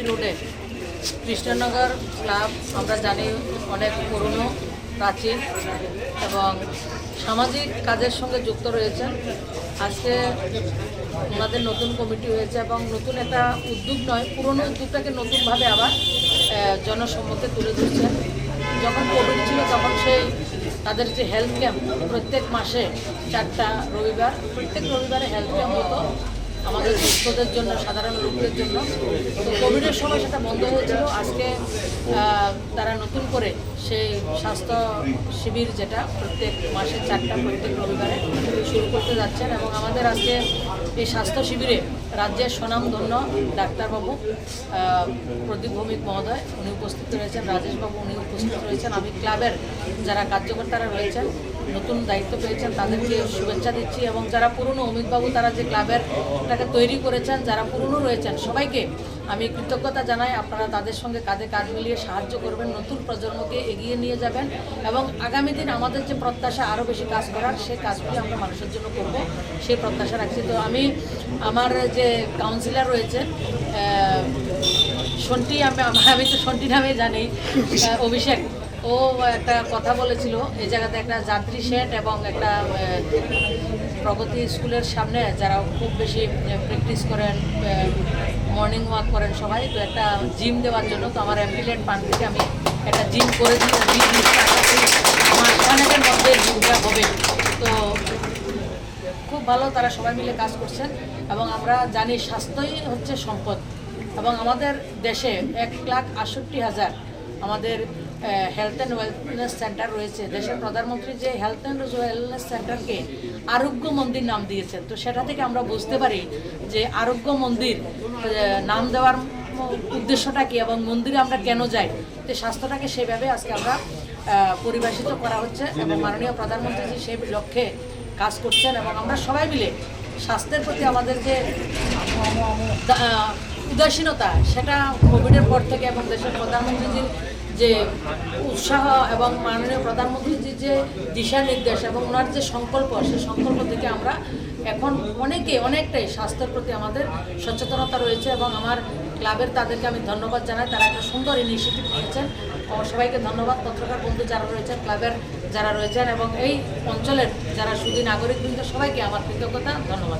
GP রোডে। Krishnanagar club আমরা জানি অনেক পুরনো প্রাচীন এবং সামাজিক কাজের সঙ্গে যুক্ত রয়েছেন। আজকে ওনাদের নতুন কমিটি হয়েছে এবং নতুন একটা উদ্যোগ নয় পুরনো উদ্যোগটাকে নতুনভাবে আবার আহ, জনসম্মুখে তুলে ধরছেন যখন কোভিড ছিল তখন সেই তাদের যে হেলথ ক্যাম্প প্রত্যেক মাসে চারটা রবিবার প্রত্যেক রবিবারে হেলথ ক্যাম্প হতো। আমাদের দুস্থদের জন্য, সাধারণ লোকদের জন্য। তো কোভিডের সময় সেটা বন্ধ হয়েছিল। আজকে তারা নতুন করে সেই স্বাস্থ্য শিবির যেটা প্রত্যেক মাসে চারটা, প্রত্যেক রবিবারে শুরু করতে যাচ্ছেন এবং আমাদের আজকে এই স্বাস্থ্য শিবিরে রাজ্যের স্বনামধন্য ডাক্তারবাবু প্রদীপ ভৌমিক মহোদয়, উনি উপস্থিত রয়েছেন, রাজেশবাবু উনি উপস্থিত রয়েছেন। আমি ক্লাবের যারা কার্যকর্তারা রয়েছেন নতুন দায়িত্ব পেয়েছেন তাদেরকে শুভেচ্ছা দিচ্ছি এবং যারা পুরনো অমিতবাবু তারা যে ক্লাবের টাকে তৈরি করেছেন যারা পুরনো রয়েছেন সবাইকে আমি কৃতজ্ঞতা জানাই। আপনারা তাদের সঙ্গে কাঁধে কাঁধ মিলিয়ে সাহায্য করবেন নতুন প্রজন্মকে এগিয়ে নিয়ে যাবেন এবং আগামী দিন আমাদের যে প্রত্যাশা আরও বেশি কাজ করার সেই কাজগুলি আমরা মানুষের জন্য করব সেই প্রত্যাশা রাখছি। তো আমি আমার যে কাউন্সিলর রয়েছেন আহ, সন্টি আমি আমি তো সন্টি নামে জানি অভিষেক। ও একটা কথা বলেছিল, এই জায়গাতে একটা যাত্রী শেড এবং একটা প্রগতি স্কুলের সামনে যারা খুব বেশি প্র্যাকটিস করেন মর্নিং ওয়াক করেন সবাই, তো একটা জিম দেওয়ার জন্য তো আমার অ্যাম্বিলেন্ট পান থেকে আমি একটা জিম করে জিমটা হবে। তো খুব ভালো তারা সবাই মিলে কাজ করছেন এবং আমরা জানি স্বাস্থ্যই হচ্ছে সম্পদ। এবং আমাদের দেশে এক লাখ আটষট্টি হাজার আমাদের হেলথ অ্যান্ড ওয়েলনেস সেন্টার রয়েছে। দেশের প্রধানমন্ত্রী যে হেলথ অ্যান্ড ওয়েলনেস সেন্টারকে আরোগ্য মন্দির নাম দিয়েছেন, তো সেটা থেকে আমরা বুঝতে পারি যে আরোগ্য মন্দির নাম দেওয়ার উদ্দেশ্যটা কি এবং মন্দিরে আমরা কেন যাই, তো স্বাস্থ্যটাকে সেভাবে আজকে আমরা পরিবেশিত করা হচ্ছে এবং মাননীয় প্রধানমন্ত্রী সেই লক্ষ্যে কাজ করছেন এবং আমরা সবাই মিলে স্বাস্থ্যের প্রতি আমাদের যে উদাসীনতা, সেটা কোভিডের পর থেকে এবং দেশের প্রধানমন্ত্রীজির যে উৎসাহ এবং মাননীয় প্রধানমন্ত্রীজির যে দিশা নির্দেশ এবং ওনার যে সংকল্প, সে সংকল্প থেকে আমরা এখন অনেকে, অনেকটাই স্বাস্থ্যের প্রতি আমাদের সচেতনতা রয়েছে এবং আমার ক্লাবের তাদেরকে আমি ধন্যবাদ জানাই। তারা একটা সুন্দর ইনিশিয়েটিভ নিয়েছেন। সবাইকে ধন্যবাদ। পত্রকার বন্ধু যারা রয়েছেন, ক্লাবের যারা রয়েছেন এবং এই অঞ্চলের যারা সুদী নাগরিকবৃন্দ, সবাইকে আমার কৃতজ্ঞতা। ধন্যবাদ।